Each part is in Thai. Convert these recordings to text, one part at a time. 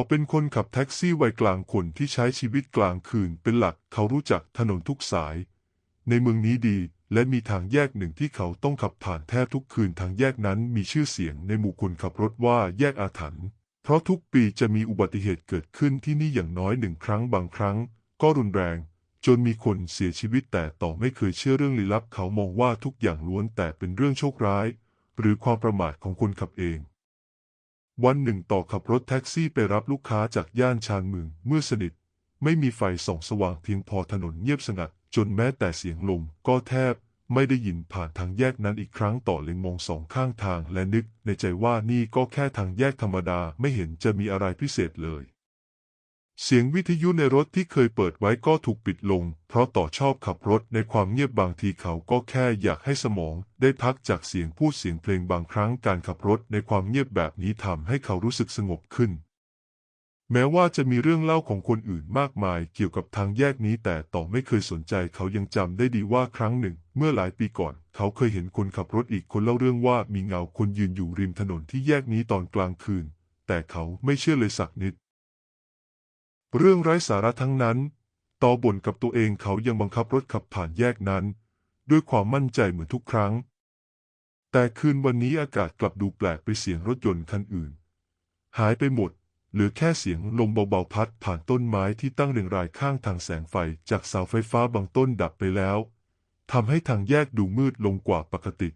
ต่อเป็นคนขับแท็กซี่วัยกลางคนที่ใช้ชีวิตกลางคืนเป็นหลักเขารู้จักถนนทุกสาย ในเมืองนี้ดีและมีทางแยกหนึ่งที่เขาต้องขับผ่านแทบทุกคืนทางแยกนั้นมีชื่อเสียงในหมู่คนขับรถว่าแยกอาถรรพ์เพราะทุกปีจะมีอุบัติเหตุเกิดขึ้นที่นี่อย่างน้อยหนึ่งครั้งบางครั้ง ก็รุนแรง จนมีคนเสียชีวิตแต่ต่อไม่เคยเชื่อเรื่องลี้ลับ เขามองว่าทุกอย่างล้วนแต่เป็นเรื่องโชคร้าย หรือความประมาทของคนขับเอง วันหนึ่งต่อขับรถแท็กซี่ไปรับลูกค้าจากย่านชานเมืองเมื่อสนิท ไม่มีไฟส่องสว่างเพียงพอถนนเงียบสงัด จนแม้แต่เสียงลมก็แทบไม่ได้ยินผ่านทางแยกนั้นอีกครั้งต่อเล็งมองสองข้างทางและนึกในใจว่านี่ก็แค่ทางแยกธรรมดาไม่เห็นจะมีอะไรพิเศษเลย เสียงวิทยุในรถที่เคยเปิดไว้ก็ถูกปิดลง เพราะต่อชอบขับรถในความเงียบบางทีเขาก็แค่อยากให้สมอง ได้พักจากเสียงพูดเสียงเพลงบางครั้งการขับรถในความเงียบแบบนี้ทำให้เขารู้สึกสงบขึ้น แม้ว่าจะมีเรื่องเล่าของคนอื่นมากมายเกี่ยวกับทางแยกนี้แต่ต่อไม่เคยสนใจเขายังจำได้ดีว่าครั้งหนึ่ง เมื่อหลายปีก่อน เขาเคยเห็นคนขับรถอีกคนเล่าเรื่องว่ามีเงาคนยืนอยู่ริมถนนที่แยกนี้ตอนกลางคืน แต่เขาไม่เชื่อเลยสักนิด เรื่องไร้สาระทั้งนั้น ต่อบ่นกับตัวเองเขายังบังคับรถขับผ่านแยกนั้น ด้วยความมั่นใจเหมือนทุกครั้ง แต่คืนวันนี้อากาศกลับดูแปลกไปเสียงรถยนต์คันอื่น หายไปหมด เหลือแค่เสียงลมเบาๆพัดผ่านต้นไม้ที่ตั้งเรียงรายข้างทางแสงไฟจากเสาไฟฟ้าบางต้นดับไปแล้วทำให้ทางแยกดูมืดลงกว่าปกติ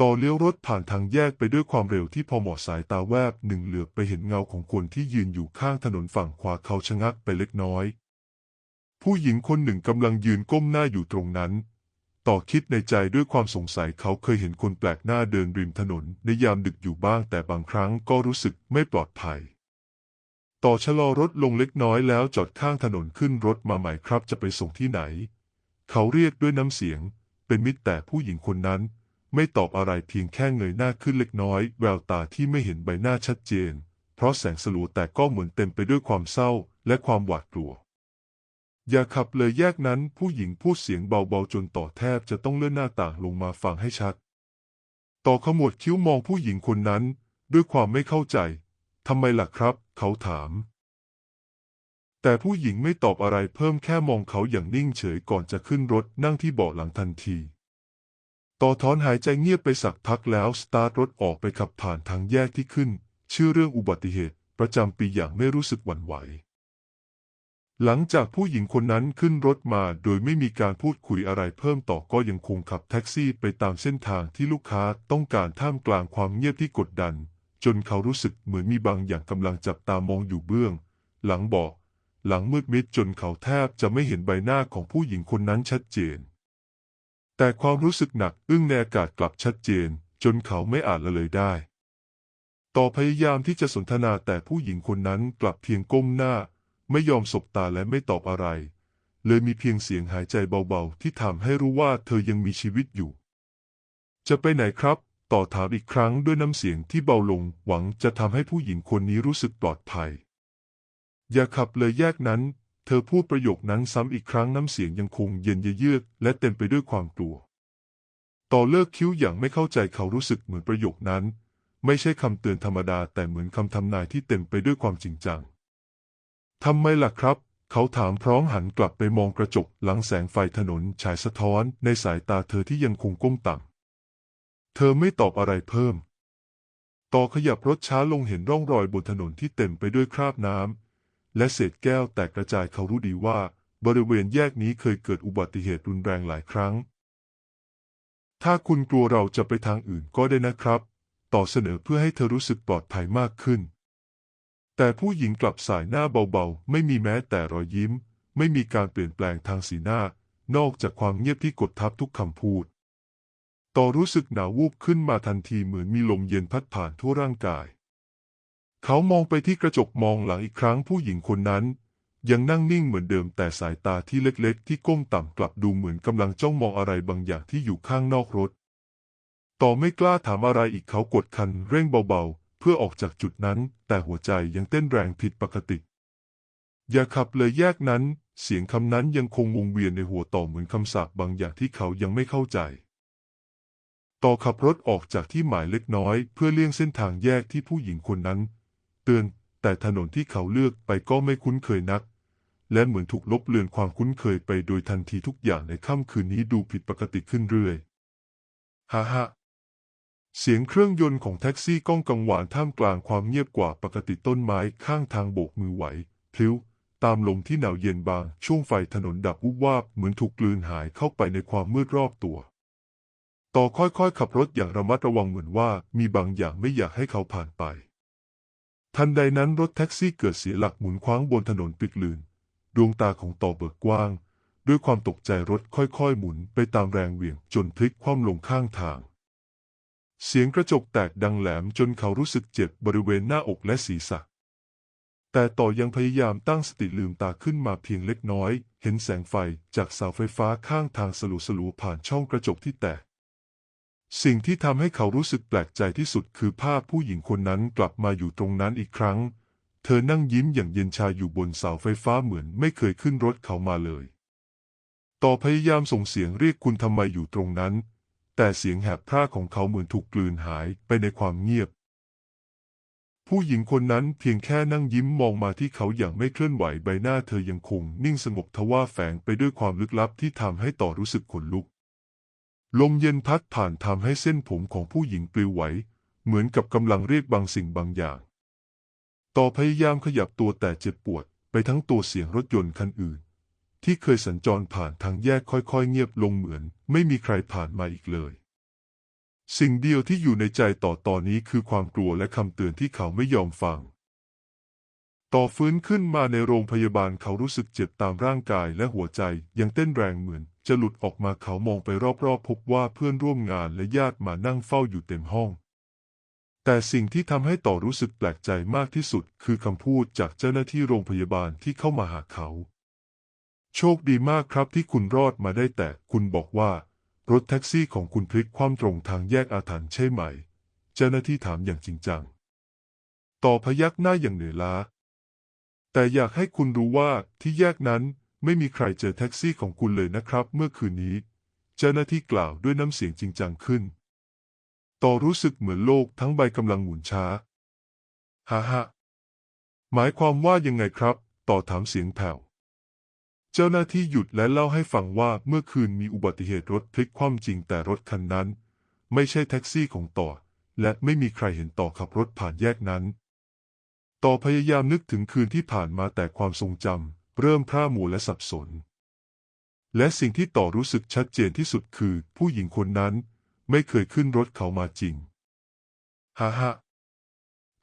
ต่อเลี้ยวรถผ่านทางแยกไปด้วยความเร็วที่พอเหมาะสายตาแวบหนึ่งเหลือบไปเห็นเงาของคนที่ยืนอยู่ข้างถนนฝั่งขวาเขาชะงักไปเล็กน้อย ผู้หญิงคนหนึ่งกำลังยืนก้มหน้าอยู่ตรงนั้น ต่อคิดในใจด้วยความสงสัยเขาเคยเห็นคนแปลกหน้าเดินริมถนนในยามดึกอยู่บ้างแต่บางครั้งก็รู้สึกไม่ปลอดภัย ต่อชะลอรถลงเล็กน้อยแล้วจอดข้างถนนขึ้นรถมาใหม่ครับจะไปส่งที่ไหน เขาเรียกด้วยน้ำเสียง เป็นมิตรแต่ผู้หญิงคนนั้น ไม่ตอบอะไรเพียงแค่เงยหน้าขึ้นเล็กน้อย แววตาที่ไม่เห็นใบหน้าชัดเจน เพราะแสงสลัวแต่ก็เหมือนเต็มไปด้วยความเศร้าและความหวาดกลัว อย่าขับเลยแยกนั้นผู้หญิงพูดเสียงเบาๆจนต่อแทบจะต้องเลื่อนหน้าต่างลงมาฟังให้ชัด ต่อขมวดคิ้วมองผู้หญิงคนนั้น ด้วยความไม่เข้าใจทำไมล่ะครับ เขาถาม แต่ผู้หญิงไม่ตอบอะไรเพิ่มแค่มองเขาอย่างนิ่งเฉยก่อนจะขึ้นรถนั่งที่เบาะหลังทันที ต่อถอนหายใจเงียบไปสักพักแล้วสตาร์ทรถออกไปขับผ่านทางแยกที่ขึ้น ชื่อเรื่องอุบัติเหตุประจำปีอย่างไม่รู้สึกหวั่นไหว หลังจากผู้หญิงคนนั้นขึ้นรถมาโดยไม่มีการพูดคุยอะไรเพิ่มต่อก็ยังคงขับแท็กซี่ไปตามเส้นทางที่ลูกค้าต้องการท่ามกลางความเงียบที่กดดัน จนเขารู้สึกเหมือนมีบางอย่างกำลังจับตามองอยู่เบื้อง หลังบอกหลังมืดมิดจนเขาแทบจะไม่เห็นใบหน้าของผู้หญิงคนนั้นชัดเจน แต่ความรู้สึกหนักอึ้งในอากาศกลับชัดเจน จนเขาไม่อาจละเลยได้ ต่อพยายามที่จะสนทนาแต่ผู้หญิงคนนั้นกลับเพียงก้มหน้า ไม่ยอมสบตาและไม่ตอบอะไร เลยมีเพียงเสียงหายใจเบาๆ ที่ทำให้รู้ว่าเธอยังมีชีวิตอยู่ จะไปไหนครับ ต่อถามอีกครั้งด้วยน้ำเสียงที่เบาลง หวังจะทำให้ผู้หญิงคนนี้รู้สึกปลอดภัย อย่าขับเลยแยกนั้น เธอพูดประโยคนั้นซ้ำอีกครั้งน้ำเสียงยังคงเย็นเยือกและเต็มไปด้วยความกลัว ต่อเลิกคิ้วอย่างไม่เข้าใจเขารู้สึกเหมือนประโยคนั้น ไม่ใช่คำเตือนธรรมดาแต่เหมือนคำทำนายที่เต็มไปด้วยความจริงจังทำไมล่ะครับ เขาถามพร้อมหันกลับไปมองกระจกหลังแสงไฟถนนฉายสะท้อนในสายตาเธอที่ยังคงก้มต่ำเธอไม่ตอบอะไรเพิ่ม ต่อขยับรถช้าลงเห็นร่องรอยบนถนนที่เต็มไปด้วยคราบน้ำ และเศษแก้วแตกกระจายเขารู้ดีว่า บริเวณแยกนี้เคยเกิดอุบัติเหตุรุนแรงหลายครั้ง ถ้าคุณกลัวเราจะไปทางอื่นก็ได้นะครับ ต่อเสนอเพื่อให้เธอรู้สึกปลอดภัยมากขึ้น แต่ผู้หญิงกลับสายหน้าเบาๆ ไม่มีแม้แต่รอยยิ้ม ไม่มีการเปลี่ยนแปลงทางสีหน้า นอกจากความเงียบที่กดทับทุกคำพูดต่อรู้สึกหนาววูบขึ้นมาทันทีเหมือนมีลมเย็นพัดผ่านทั่วร่างกาย เขามองไปที่กระจกมองหลังอีกครั้งผู้หญิงคนนั้น ยังนั่งนิ่งเหมือนเดิมแต่สายตาที่เล็กๆ ที่ก้มต่ำกลับดูเหมือนกำลังจ้องมองอะไรบางอย่างที่อยู่ข้างนอกรถ ต่อไม่กล้าถามอะไรอีกเขากดคันเร่งเบาๆ เพื่อออกจากจุดนั้น แต่หัวใจยังเต้นแรงผิดปกติ อย่าขับเลยแยกนั้น เสียงคำนั้นยังคงวงเวียนในหัวต่อเหมือนคำสาปบางอย่างที่เขายังไม่เข้าใจต่อขับรถออกจากที่หมายเล็กน้อย เพื่อเลี่ยงเส้นทางแยกที่ผู้หญิงคนนั้น เตือน แต่ถนนที่เขาเลือกไปก็ไม่คุ้นเคยนัก และเหมือนถูกลบเลือนความคุ้นเคยไปโดยทันทีทุกอย่างในค่ำคืนนี้ดูผิดปกติขึ้นเรื่อยฮ่าฮ่าเสียงเครื่องยนต์ของแท็กซี่ก้องกังวานท่ามกลางความเงียบกว่าปกติต้นไม้ข้างทางโบกมือไหวพลิ้ว ตามลมที่หนาวเย็นบาง ช่วงไฟถนนดับวุบวาบเหมือนถูกกลืนหายเข้าไปในความมืดรอบตัว ต่อค่อยๆ ขับรถอย่างระมัดระวังเหมือนว่ามีบางอย่างไม่อยากให้เขาผ่านไป ทันใดนั้นรถแท็กซี่เกิดเสียหลักหมุนคว้างบนถนนปิดลื่นดวงตาของต่อเบิกกว้าง ด้วยความตกใจรถค่อยๆ หมุนไปตามแรงเหวี่ยงจนพลิกคว่ำลงข้างทาง เสียงกระจกแตกดังแหลมจนเขารู้สึกเจ็บบริเวณหน้าอกและศีรษะ แต่ต่อยังพยายามตั้งสติลืมตาขึ้นมาเพียงเล็กน้อย เห็นแสงไฟจากเสาไฟฟ้าข้างทางสลัวๆผ่านช่องกระจกที่แตก สิ่งที่ทำให้เขารู้สึกแปลกใจที่สุดคือภาพผู้หญิงคนนั้นกลับมาอยู่ตรงนั้นอีกครั้ง เธอนั่งยิ้มอย่างเย็นชาอยู่บนเสาไฟฟ้าเหมือนไม่เคยขึ้นรถเขามาเลย ต่อพยายามส่งเสียงเรียกคุณทำไมอยู่ตรงนั้น แต่เสียงแหบพร่าของเขาเหมือนถูกกลืนหายไปในความเงียบ ผู้หญิงคนนั้นเพียงแค่นั่งยิ้มมองมาที่เขาอย่างไม่เคลื่อนไหวใบหน้าเธอยังคงนิ่งสงบทว่าแฝงไปด้วยความลึกลับที่ทำให้ต่อรู้สึกขนลุก ลมเย็นพัดผ่านทำให้เส้นผมของผู้หญิงปลิวไหว เหมือนกับกำลังเรียกบางสิ่งบางอย่าง ต่อพยายามขยับตัวแต่เจ็บปวดไปทั้งตัวเสียงรถยนต์คันอื่น ที่เคยสัญจรผ่านทางแยกค่อยๆ เงียบลงเหมือน ไม่มีใครผ่านมาอีกเลย สิ่งเดียวที่อยู่ในใจต่อตอนนี้คือความกลัวและคำเตือนที่เขาไม่ยอมฟัง ต่อฟื้นขึ้นมาในโรงพยาบาลเขารู้สึกเจ็บตามร่างกายและหัวใจยังเต้นแรงเหมือน จะหลุดออกมาเขามองไปรอบๆ พบว่าเพื่อนร่วมงานและญาติมานั่งเฝ้าอยู่เต็มห้อง แต่สิ่งที่ทำให้ต่อรู้สึกแปลกใจมากที่สุด คือคำพูดจากเจ้าหน้าที่โรงพยาบาลที่เข้ามาหาเขา โชคดีมากครับที่คุณรอดมาได้แต่คุณบอกว่า รถแท็กซี่ของคุณพลิกคว่ำตรงทางแยกอาถรรพ์ใช่ไหม เจ้าหน้าที่ถามอย่างจริงจัง ต่อพยักหน้าอย่างเหนื่อยล้า แต่อยากให้คุณรู้ว่าที่แยกนั้นไม่มีใครเจอแท็กซี่ของคุณเลยนะครับ เมื่อคืนนี้ เจ้าหน้าที่กล่าวด้วยน้ำเสียงจริงจังขึ้น ต่อรู้สึกเหมือนโลกทั้งใบกำลังหมุนช้าฮ่าฮ่าหมายความว่ายังไงครับ ต่อถามเสียงแผ่วเจ้าหน้าที่หยุดและเล่าให้ฟังว่าเมื่อคืนมีอุบัติเหตุรถพลิกคว่ำจริงแต่รถคันนั้น ไม่ใช่แท็กซี่ของต่อ และไม่มีใครเห็นต่อขับรถผ่านแยกนั้น ต่อพยายามนึกถึงคืนที่ผ่านมาแต่ความทรงจำเริ่มพร่ามัวและสับสน และสิ่งที่ต่อรู้สึกชัดเจนที่สุดคือ ผู้หญิงคนนั้นไม่เคยขึ้นรถเขามาจริงฮ่าฮ่า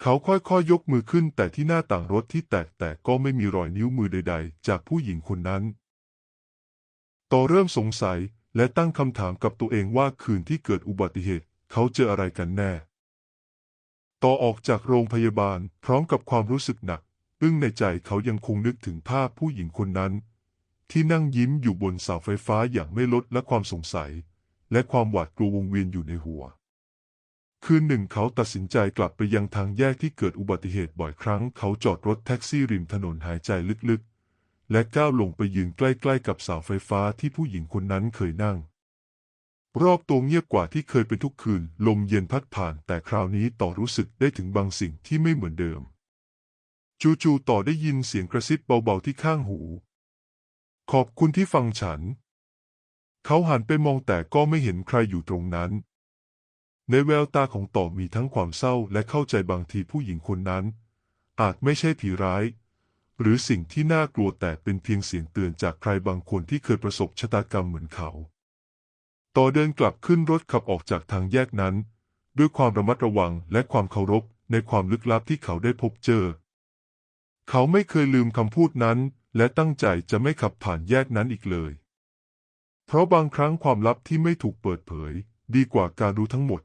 เขาค่อยๆยยกมือขึ้นแต่ที่หน้าต่างรถที่แตกแต่ก็ไม่มีรอยนิ้วมือใด ๆ จากผู้หญิงคนนั้น ต่อเริ่มสงสัยและตั้งคำถามกับตัวเองว่าคืนที่เกิดอุบัติเหตุ เขาเจออะไรกันแน่ ต่อออกจากโรงพยาบาลพร้อมกับความรู้สึกหนักอึ้งในใจเขายังคงนึกถึงภาพผู้หญิงคนนั้น ที่นั่งยิ้มอยู่บนเสาไฟฟ้าอย่างไม่ลดและความสงสัย และความหวาดกลัววงเวียนอยู่ในหัว คืนหนึ่งเขาตัดสินใจกลับไปยังทางแยกที่เกิดอุบัติเหตุบ่อยครั้ง เขาจอดรถแท็กซี่ริมถนนหายใจลึกๆ และก้าวลงไปยืนใกล้ๆกับเสาไฟฟ้าที่ผู้หญิงคนนั้นเคยนั่ง รอบตัวเงียบกว่าที่เคยเป็นทุกคืน ลมเย็นพัดผ่าน แต่คราวนี้ต่อรู้สึกได้ถึงบางสิ่งที่ไม่เหมือนเดิม จู่ๆต่อได้ยินเสียงกระซิบเบาๆที่ข้างหู ขอบคุณที่ฟังฉัน เขาหันไปมองแต่ก็ไม่เห็นใครอยู่ตรงนั้น ในแววตาของต่อมีทั้งความเศร้าและเข้าใจบางทีผู้หญิงคนนั้น อาจไม่ใช่ผีร้าย หรือสิ่งที่น่ากลัวแต่เป็นเพียงเสียงเตือนจากใครบางคนที่เคยประสบชะตากรรมเหมือนเขา ต่อเดินกลับขึ้นรถขับออกจากทางแยกนั้น ด้วยความระมัดระวังและความเคารพในความลึกลับที่เขาได้พบเจอ เขาไม่เคยลืมคำพูดนั้น และตั้งใจจะไม่ขับผ่านแยกนั้นอีกเลย เพราะบางครั้งความลับที่ไม่ถูกเปิดเผย ดีกว่าการรู้ทั้งหมด